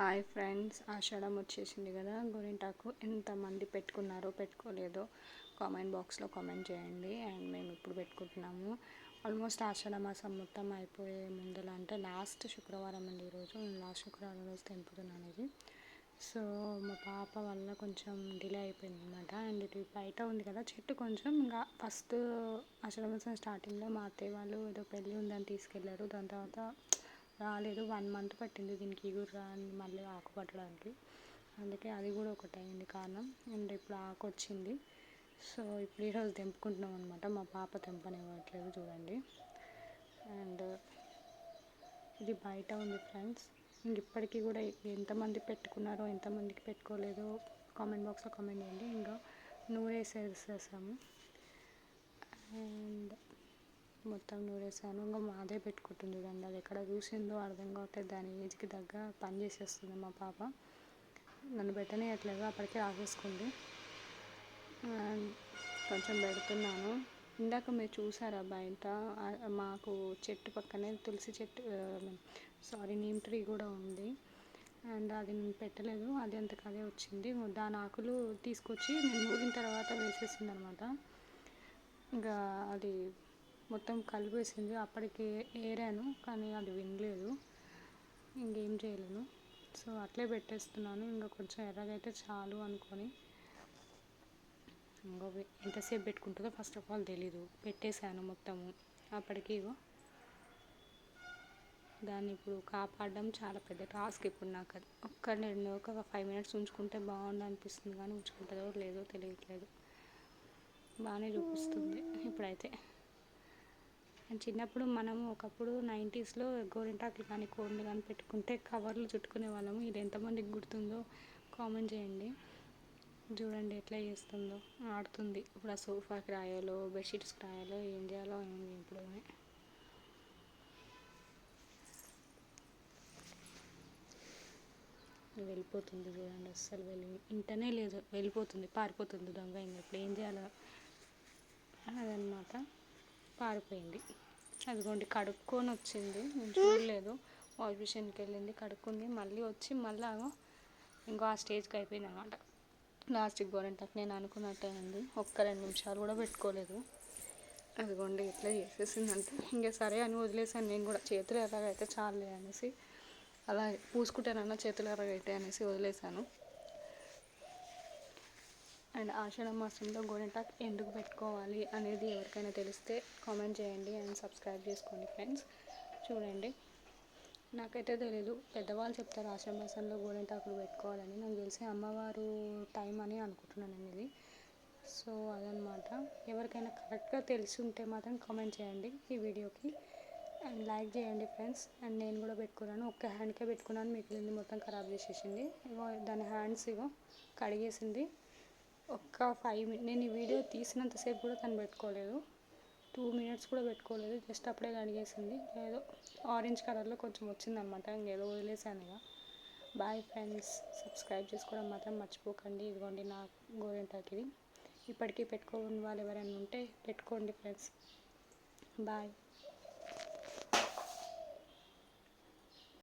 Hi friends ఆషాఢం వచ్చేసింది కదా. గోరింటాకు ఎంతమంది పెట్టుకున్నారో పెట్టుకోలేదో కామెంట్ బాక్స్లో కామెంట్ చేయండి. అండ్ మేము ఇప్పుడు పెట్టుకుంటున్నాము. ఆల్మోస్ట్ ఆషాఢ మాసం మొత్తం అయిపోయే ముందల అంటే లాస్ట్ శుక్రవారం అండి ఈరోజు లాస్ట్ శుక్రవారం రోజు తెంపుతున్నాను ఇది సో మా పాప వల్ల కొంచెం డిలే అయిపోయింది అనమాట అండ్ ఇది బయట ఉంది కదా చెట్టు కొంచెం. ఇంకా ఫస్ట్ ఆషాఢ మాసం స్టార్టింగ్లో మా అత్తయ్య వాళ్ళు ఏదో పెళ్ళి ఉందని తీసుకెళ్ళారు దాని తర్వాత రాలేదు. వన్ మంత్ పట్టింది దీనికి ఇగురు రాని మళ్ళీ ఆకు పట్టడానికి అందుకే అది కూడా ఒకటి అయింది కారణం. అండ్ ఇప్పుడు ఆకు వచ్చింది. సో ఇప్పుడు ఈరోజు తెంపుకుంటున్నాం అనమాట మా పాప తెంపనివ్వట్లేదు చూడండి. అండ్ ఇది బయట ఉంది ఫ్రెండ్స్. ఇంక ఇప్పటికీ కూడా ఎంతమంది పెట్టుకున్నారో ఎంతమందికి పెట్టుకోలేదో కామెంట్ బాక్స్లో కామెంట్ చేయండి. ఇంకా నూరేసేసేసాము. అండ్ మొత్తం నూరేసాను. ఇంకా మాదే పెట్టుకుంటుంది చూడండి అది ఎక్కడ చూసిందో అర్థం కావట్లేదు. దాని ఏజ్కి తగ్గ పని చేసేస్తుంది మా పాప. నన్ను పెట్టనేయట్లేదు అప్పటికే ఆగేసుకుంది కొంచెం పెడుతున్నాను. ఇందాక మీరు చూసారా బయట మాకు చెట్టు పక్కనే తులసి చెట్టు సారీ నీమ్ ట్రీ కూడా ఉంది. అండ్ అది నేను పెట్టలేదు అది అంతకదే వచ్చింది. దాని ఆకులు తీసుకొచ్చి నేను నూరిన తర్వాత వేసేసింది అనమాట ఇంకా అది మొత్తం కలిపేసింది. అప్పటికి ఏరాను కానీ అది వినలేదు. ఇంకేం చేయలేను. సో అట్లే పెట్టేస్తున్నాను. ఇంకా కొంచెం ఎర్రగైతే చాలు అనుకొని. ఇంకో ఎంతసేపు పెట్టుకుంటుందో ఫస్ట్ ఆఫ్ ఆల్ తెలీదు. పెట్టేశాను మొత్తము. అప్పటికి దాన్ని ఇప్పుడు కాపాడడం చాలా పెద్ద టాస్క్ ఇప్పుడు నాకు. అది ఒక్క రెండు ఒక ఫైవ్ మినిట్స్ ఉంచుకుంటే బాగుండు అనిపిస్తుంది. కానీ ఉంచుకుంటుందో లేదో తెలియట్లేదు. బాగానే చూపిస్తుంది ఇప్పుడైతే. అండ్ చిన్నప్పుడు మనం ఒకప్పుడు నైంటీస్లో గోరింటాకులు కానీ కోడిని కానీ పెట్టుకుంటే కవర్లు చుట్టుకునే వాళ్ళము. ఇది ఎంతమందికి గుర్తుందో కామెంట్ చేయండి. చూడండి ఎట్లా చేస్తుందో. ఆడుతుంది. ఇప్పుడు ఆ సోఫాకి రాయాలో బెడ్షీట్స్కి రాయాలో ఏం చేయాలో ఏమి ఇప్పుడు వెళ్ళిపోతుంది చూడండి అస్సలు వెళ్ళి. ఇంటనే లేదు. వెళ్ళిపోతుంది పారిపోతుంది దొంగ ఇంకా ఇప్పుడు ఏం చేయాలో అదనమాట. పారిపోయింది. అదిగోండి కడుక్కొని వచ్చింది నేను చూడలేదు. వాష్ మిషన్కి వెళ్ళింది కడుక్కుంది. మళ్ళీ వచ్చి మళ్ళీ ఇంకో ఆ స్టేజ్కి అయిపోయింది అనమాట లాస్ట్కి గోరంటాకు నేను అనుకున్నట్టే ఉంది ఒక్క రెండు నిమిషాలు కూడా పెట్టుకోలేదు. అదిగోండి ఎట్లా చేసేసిందంటే ఇంకా సరే అని వదిలేసాను నేను కూడా. చేతులు ఎర్రగైతే చాలే అనేసి అలా పూసుకుంటానన్న చేతులు ఎర్రగైతే అనేసి వదిలేసాను. అండ్ ఆషాఢ మాసంలో గోరింటాకు ఎందుకు పెట్టుకోవాలి అనేది ఎవరికైనా తెలిస్తే కామెంట్ చేయండి అండ్ సబ్స్క్రైబ్ చేసుకోండి ఫ్రెండ్స్. చూడండి. నాకైతే తెలీదు. పెద్దవాళ్ళు చెప్తారు ఆషాఢ మాసంలో గోరింటాకులు పెట్టుకోవాలని. నాకు తెలిసి అమ్మవారు టైం అని అనుకుంటున్నాను నేను ఇది. సో అదనమాట ఎవరికైనా కరెక్ట్గా తెలిసి ఉంటే మాత్రం కామెంట్ చేయండి ఈ వీడియోకి. అండ్ లైక్ చేయండి ఫ్రెండ్స్. అండ్ నేను కూడా పెట్టుకున్నాను. ఒక్క హ్యాండ్కే పెట్టుకున్నాను. మిగిలింది మొత్తం ఖరాబ్ చేసేసింది. ఇగో దాని హ్యాండ్స్ ఇగో కడిగేసింది. ఒక్క ఫైవ్ మినిట్ నేను ఈ వీడియో తీసినంతసేపు కూడా తను పెట్టుకోలేదు. టూ మినిట్స్ కూడా పెట్టుకోలేదు జస్ట్ అప్పుడే కడిగేసింది. ఏదో ఆరెంజ్ కలర్లో కొంచెం వచ్చిందనమాట ఇంకేదో వదిలేసాను ఇక. బాయ్ ఫ్రెండ్స్ సబ్స్క్రైబ్ చేసుకోవడం మాత్రం మర్చిపోకండి. ఇదిగోండి నా గోరింటాకిది ఇప్పటికీ పెట్టుకోని వాళ్ళు ఎవరైనా ఉంటే పెట్టుకోండి ఫ్రెండ్స్. బాయ్.